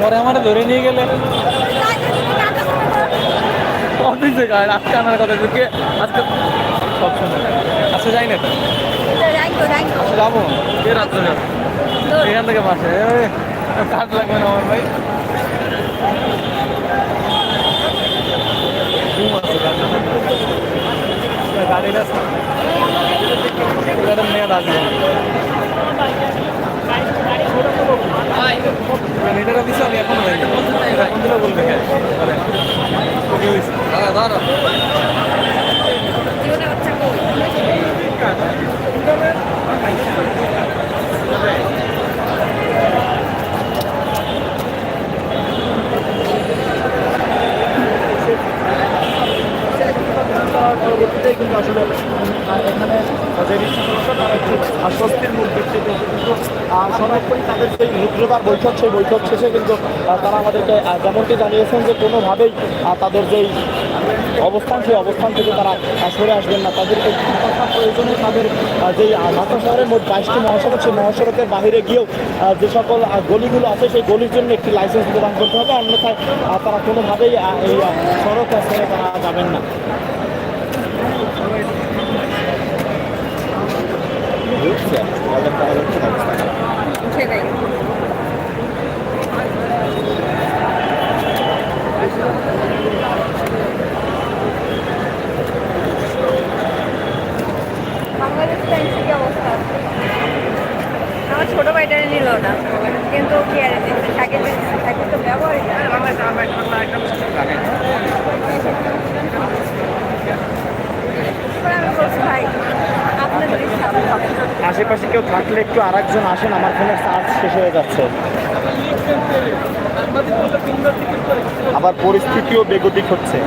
পরে আমার ধরে নিয়ে গেলে। অফিসে গায়ে আজকে আনার কথা কে আজকে সব সময় আজকে যাই না যাব? কে রাত্রে যাব? এখান থেকে বাসে। কাজ লাগবে না আমার ভাই। ঘুম আছে গাড়ি। গাড়িটা গাড়িটা নিয়ে আসবে মিটারটা দিচ্ছে আমি এখনও যাইনি এখন দিলে বলবে হ্যাঁ? দাঁড়া কিন্তু আসলে এখানে যে রিক্সাচালকরা তারা একটু মুখ দিচ্ছে কিন্তু সর্বোপরি তাদের যে রুদ্রবার বৈঠক, সেই বৈঠক শেষে কিন্তু তারা আমাদেরকে যেমনটি জানিয়েছেন যে কোনোভাবেই তাদের যেই অবস্থান, সেই অবস্থান থেকে তারা সরে আসবেন না। তাদেরকে থাকা প্রয়োজনে তাদের যেই ঢাকা শহরের মোট বাইশটি মহাসড়ক, সেই মহাসড়কের বাইরে গিয়েও যে সকল গলিগুলো আছে, সেই গলির জন্য একটি লাইসেন্স প্রদান করতে হবে। অন্যথায় তারা কোনোভাবেই এই সড়ক ছেড়ে তারা যাবেন না। সেটাই বাংলাদেশ টাইমসে কি অবস্থা আমার ছোট ভাইটা নিল না। কিন্তু কি আর তাকে তাকে তো ব্যবহারই না এবার আমি বলছি ভাই আপনাদের ইচ্ছা হবে না আশেপাশে কেউ থাকলে একটু আরেকজন আসেন, আমার ফোনের চার্জ শেষ হয়ে যাচ্ছে। আবার পরিস্থিতিও বেগতিক হচ্ছে।